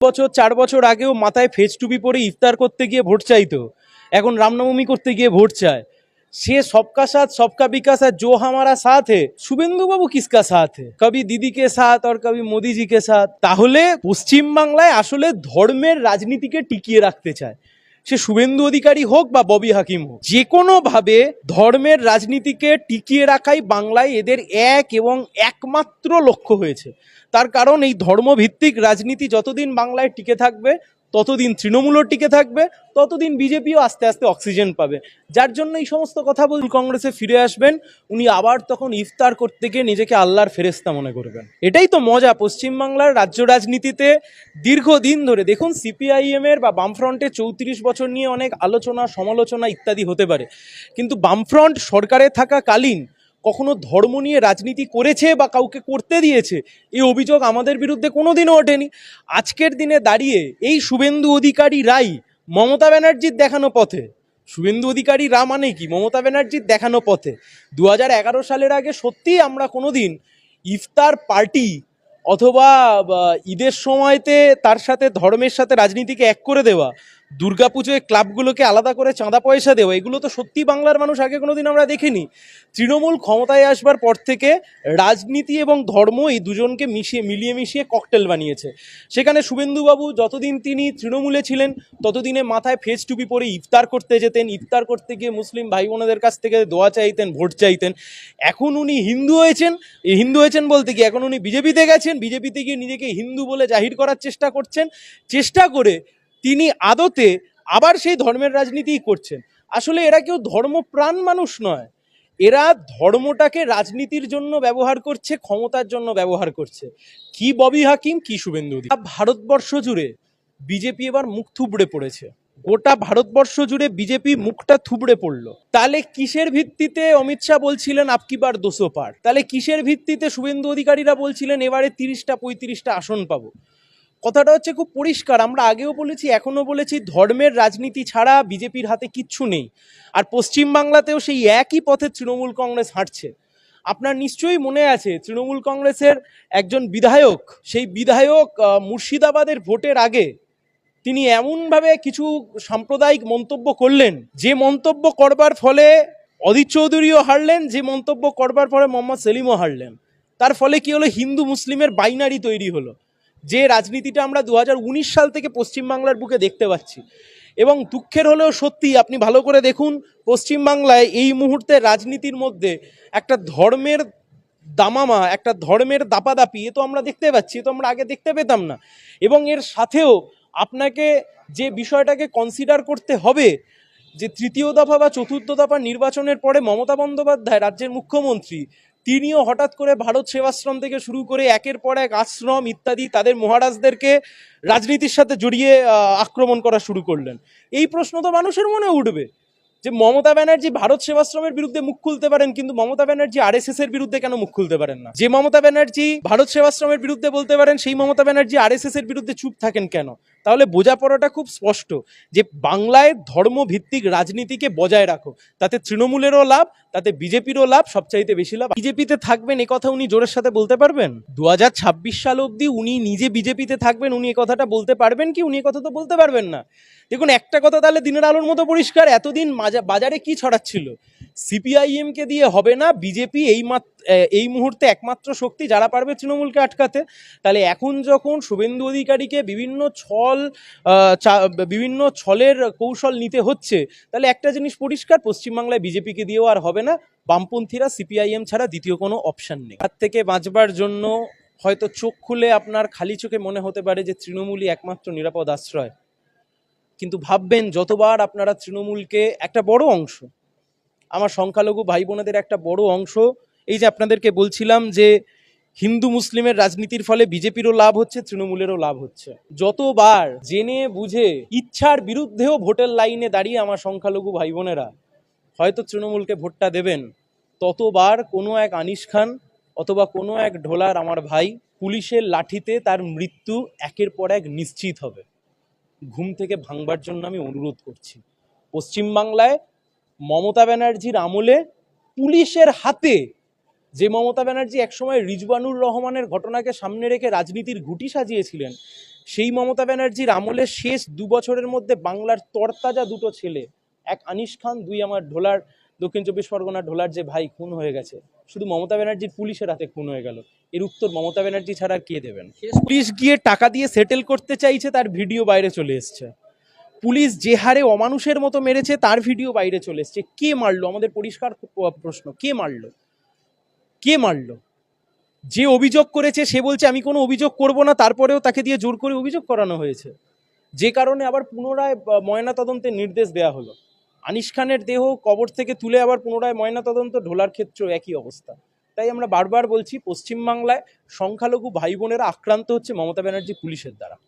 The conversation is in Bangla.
বছর, চার বছর আগেও মাথায় ফেজ টুপি পরে ইফতার করতে গিয়ে ভোট চাইতো। এখন রামনবমী করতে গিয়ে ভোট চায়। সে সবকা সাথ, সবকা বিকাশ আর জো হামারা সাথ হে, শুভেন্দুবাবু কিসকা সাথ হে? কবি দিদিকে সাথ আর কবি মোদিজিকে সাথ। তাহলে পশ্চিমবাংলায় আসলে ধর্মের রাজনীতিকে টিকিয়ে রাখতে চায়। সে শুভেন্দু অধিকারী হোক বা ববি হাকিম হোক যে কোনোভাবে ধর্মের রাজনীতিকে টিকিয়ে রাখাই বাংলায় এদের এক এবং একমাত্র লক্ষ্য হয়েছে। তার কারণ এই ধর্মভিত্তিক রাজনীতি যতদিন বাংলায় টিকে থাকবে ততদিন তৃণমূলও টিকে থাকবে, ততদিন বিজেপিও আস্তে আস্তে অক্সিজেন পাবে। যার জন্য এই সমস্ত কথা বল কংগ্রেসে ফিরে আসবেন। উনি আবার তখন ইফতার করতে গিয়ে নিজেকে আল্লাহর ফেরেস্তা মনে করবেন। এটাই তো মজা পশ্চিমবাংলার রাজ্য রাজনীতিতে দীর্ঘদিন ধরে। দেখুন সিপিআইএম এর বা বামফ্রন্টের চৌত্রিশ বছর নিয়ে অনেক আলোচনা, সমালোচনা ইত্যাদি হতে পারে। কিন্তু বামফ্রন্ট সরকারে থাকাকালীন কখনো ধর্ম নিয়ে রাজনীতি করেছে বা কাউকে করতে দিয়েছে, এই অভিযোগ আমাদের বিরুদ্ধে কোনোদিনও ওঠেনি। আজকের দিনে দাঁড়িয়ে এই শুভেন্দু অধিকারী রাই মমতা ব্যানার্জির দেখানো পথে। শুভেন্দু অধিকারী রা মানে কি? মমতা ব্যানার্জির দেখানো পথে। দু সালের আগে সত্যিই আমরা কোনোদিন ইফতার পার্টি অথবা ঈদের সময়তে তার সাথে ধর্মের সাথে রাজনীতিকে এক করে দেওয়া দুর্গাপুজোয় ক্লাবগুলোকে আলাদা করে চাঁদা পয়সা দেওয়া, এগুলো তো সত্যি বাংলার মানুষ আগে কোনোদিন আমরা দেখিনি। তৃণমূল ক্ষমতায় আসবার পর থেকে রাজনীতি এবং ধর্ম এই দুজনকে মিশিয়ে, মিলিয়ে মিশিয়ে ককটেল বানিয়েছে। সেখানে শুভেন্দুবাবু যতদিন তিনি তৃণমূলে ছিলেন, ততদিনে মাথায় ফেস টুপি পরে ইফতার করতে যেতেন। ইফতার করতে গিয়ে মুসলিম ভাই বোনেদের কাছ থেকে দোয়া চাইতেন, ভোট চাইতেন। এখন উনি হিন্দু হয়েছেন হিন্দু হয়েছেন বলতে কি এখন উনি বিজেপিতে গেছেন, বিজেপিতে গিয়ে নিজেকে হিন্দু বলে জাহির করার চেষ্টা করছেন। চেষ্টা করে তিনি আদতে আবার সেই ধর্মের রাজনীতিই করছেন। আসলে এরা কেউ ধর্মপ্রাণ মানুষ নয়। এরা ধর্মটাকে রাজনীতির জন্য ব্যবহার করছে, ক্ষমতার জন্য ব্যবহার করছে। কি ববি হাকিম, কি শুভেন্দু। ভারতবর্ষ জুড়ে বিজেপি এবার মুখ থুবড়ে পড়েছে। গোটা ভারতবর্ষ জুড়ে বিজেপি মুখটা থুবড়ে পড়ল। তাহলে কিসের ভিত্তিতে অমিত শাহ বলছিলেন আপকিবার দোষো পার তাহলে কিসের ভিত্তিতে শুভেন্দু অধিকারীরা বলছিলেন, এবারে তিরিশটা, পঁয়ত্রিশটা আসন পাবো কথাটা হচ্ছে খুব পরিষ্কার। আমরা আগেও বলেছি, এখনও বলেছি, ধর্মের রাজনীতি ছাড়া বিজেপির হাতে কিচ্ছু নেই। আর পশ্চিমবাংলাতেও সেই একই পথে তৃণমূল কংগ্রেস হাঁটছে। আপনার নিশ্চয়ই মনে আছে, তৃণমূল কংগ্রেসের একজন বিধায়ক, সেই বিধায়ক মুর্শিদাবাদের ভোটের আগে তিনি এমনভাবে কিছু সাম্প্রদায়িক মন্তব্য করলেন, যে মন্তব্য করবার ফলে অদিত চৌধুরীও হারলেন, যে মন্তব্য করবার পরে মোহাম্মদ সেলিমও হারলেন। তার ফলে কি হলো? হিন্দু মুসলিমের বাইনারি তৈরি হলো। যে রাজনীতিটা আমরা দু হাজার উনিশ সাল থেকে পশ্চিমবাংলার বুকে দেখতে পাচ্ছি। এবং দুঃখের হলেও সত্যি আপনি ভালো করে দেখুন, পশ্চিমবাংলায় এই মুহূর্তে রাজনীতির মধ্যে একটা ধর্মের দামামা, একটা ধর্মের দাপাদাপি, এ তো আমরা দেখতে পাচ্ছি, এ তো আমরা আগে দেখতে পেতাম না। এবং এর সাথেও আপনাকে যে বিষয়টাকে কনসিডার করতে হবে, যে তৃতীয় দফা বা চতুর্থ দফা নির্বাচনের পরে মমতা বন্দ্যোপাধ্যায় রাজ্যের মুখ্যমন্ত্রী তিনিও হঠাৎ করে ভারত সেবাশ্রম থেকে শুরু করে একের পর এক আশ্রম ইত্যাদি তাদের মহারাজদেরকে রাজনীতির সাথে জড়িয়ে আক্রমণ করা শুরু করলেন। এই প্রশ্ন তো মানুষের মনে উঠবে। যে মমতা ব্যানার্জি ভারত সেবাশ্রমের বিরুদ্ধে মুখ খুলতে পারেন, কিন্তু মমতা ব্যানার্জি আর এর বিরুদ্ধে কেন মুখ খুলতে পারেন না? যে মমতা ব্যানার্জি ভারত সেবাশ্রমের বিরুদ্ধে বলতে পারেন, সেই মমতা ব্যানার্জি আর এর বিরুদ্ধে চুপ থাকেন কেন? তাহলে বোঝাপড়াটা খুব স্পষ্ট, যে বাংলায় ধর্মভিত্তিক রাজনীতিকে বজায় রাখো। তাতে তৃণমূলেরও লাভ, তাতে বিজেপিরও লাভ, সবচাইতে বেশি লাভ। বিজেপিতে থাকবেন, এ কথা উনি জোরের সাথে বলতে পারবেন? দু হাজার ছাব্বিশ সাল অবধি উনি নিজে বিজেপিতে থাকবেন, উনি এ কথাটা বলতে পারবেন কি? উনি এ কথা তো বলতে পারবেন না। দেখুন, একটা কথা তাহলে দিনের আলোর মতো পরিষ্কার, এতদিন বাজারে কি ছড়াচ্ছিল? সিপিআইএম কে দিয়ে হবে না বিজেপি এই এই মুহূর্তে একমাত্র শক্তি যারা পারবে তৃণমূলকে আটকাতে। তাহলে এখন যখন শুভেন্দু অধিকারীকে বিভিন্ন ছল বিভিন্ন ছলের কৌশল নিতে হচ্ছে, তাহলে একটা জিনিস পরিষ্কার, পশ্চিমবাংলায় বিজেপিকে দিয়েও আর হবে না। বামপন্থীরা সিপিআইএম ছাড়া দ্বিতীয় কোনো অপশন নেই। তার থেকে বাঁচবার জন্য হয়তো চোখ খুলে আপনার খালি চোখে মনে হতে পারে যে তৃণমূলই একমাত্র নিরাপদ আশ্রয়। কিন্তু ভাববেন যতবার আপনারা তৃণমূলকে একটা বড় অংশ, আমার সংখ্যালঘু ভাই বোনেদের একটা বড় অংশ, এই যে আপনাদেরকে বলছিলাম যে হিন্দু মুসলিমের রাজনীতির ফলে বিজেপিরও লাভ হচ্ছে, তৃণমূলেরও লাভ হচ্ছে। যতবার জেনে বুঝে ইচ্ছার বিরুদ্ধেও ভোটের লাইনে দাঁড়িয়ে আমার সংখ্যালঘু ভাই বোনেরা হয়তো তৃণমূলকে ভোটটা দেবেন, ততবার কোনো এক আনিস খান অথবা কোনো এক ঢোলার আমার ভাই পুলিশের লাঠিতে তার মৃত্যু একের পর এক নিশ্চিত হবে। ঘুম থেকে ভাঙবার জন্য আমি অনুরোধ করছি। পশ্চিমবাংলায় মমতা ব্যানার্জির আমলে পুলিশের হাতে যে মমতা ব্যানার্জি একসময় রিজবানুর রহমানের ঘটনাকে সামনে রেখে রাজনীতির ঘুটি সাজিয়েছিলেন, সেই মমতা ব্যানার্জির আমলে শেষ দু বছরের মধ্যে বাংলার তরতাজা দুটো ছেলে, এক আনিস খান, দুই আমার ঢোলার দক্ষিণ চব্বিশ পরগনার ঢোলার যে ভাই খুন হয়ে গেছে শুধু মমতা ব্যানার্জির পুলিশের হাতে খুন হয়ে গেল। এর উত্তর মমতা ব্যানার্জি ছাড়া কে দেবেন? পুলিশ গিয়ে টাকা দিয়ে সেটেল করতে চাইছে তার ভিডিও বাইরে চলে এসছে। পুলিশ যে হারে অমানুষের মতো মেরেছে তার ভিডিও বাইরে চলে এসছে। কে মারলো? আমাদের পরিষ্কার প্রশ্ন। কে মারলো? কে মারলো? যে অভিযোগ করেছে সে বলছে আমি কোনো অভিযোগ করব না। তারপরেও তাকে দিয়ে জোর করে অভিযোগ করানো হয়েছে। যে কারণে আবার পুনরায় আহ, ময়নাতদন্তের নির্দেশ দেওয়া হলো। আনিস খানের দেহ কবর থেকে তুলে আবার পুনরায় ময়নাতদন্ত, ঢোলার ক্ষেত্রেও একই অবস্থা। তাই আমরা বারবার বলছি, পশ্চিমবাংলায় সংখ্যালঘু ভাই বোনেরা আক্রান্ত হচ্ছে মমতা ব্যানার্জি পুলিশের দ্বারা।